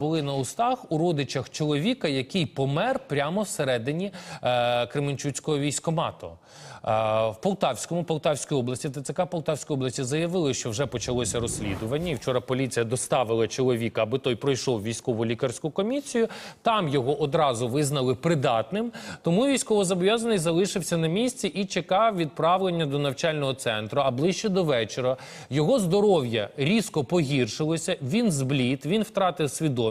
Були на устах у родичах чоловіка, який помер прямо всередині е, Кременчуцького військомату. Е, в Полтавському, Полтавській області, ТЦК Полтавської області заявили, що вже почалося розслідування. І вчора поліція доставила чоловіка, аби той пройшов військову лікарську комісію. Там його одразу визнали придатним. Тому військовозобов'язаний залишився на місці і чекав відправлення до навчального центру. А ближче до вечора його здоров'я різко погіршилося. Він зблід, він втратив свідомість.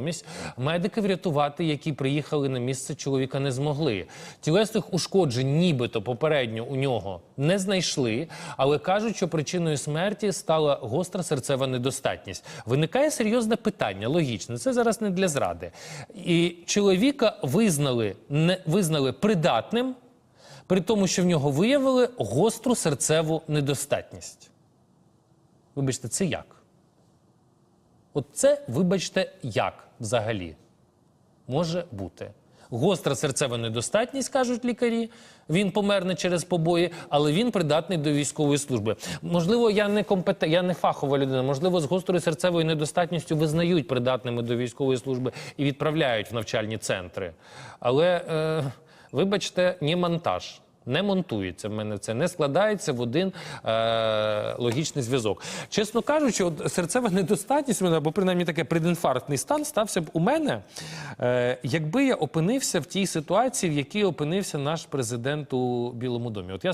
Медики врятувати, які приїхали на місце чоловіка, не змогли. Тілесних ушкоджень, нібито попередньо у нього не знайшли, але кажуть, що причиною смерті стала гостра серцева недостатність. Виникає серйозне питання, логічне. Це зараз не для зради. І чоловіка визнали, не визнали придатним, при тому, що в нього виявили гостру серцеву недостатність. Вибачте, це як? От це, вибачте, як взагалі може бути. Гостра серцева недостатність, кажуть лікарі. Він помер не через побої, але він придатний до військової служби. Можливо, я не компетент, я не фахова людина. Можливо, з гострою серцевою недостатністю визнають придатними до військової служби і відправляють в навчальні центри. Але, е, вибачте, не монтаж. Не монтується в мене це, не складається в один е, логічний зв'язок. Чесно кажучи, от серцева недостатність, мене, або принаймні таке предінфарктний стан стався б у мене, е, якби я опинився в тій ситуації, в якій опинився наш президент у Білому домі. От я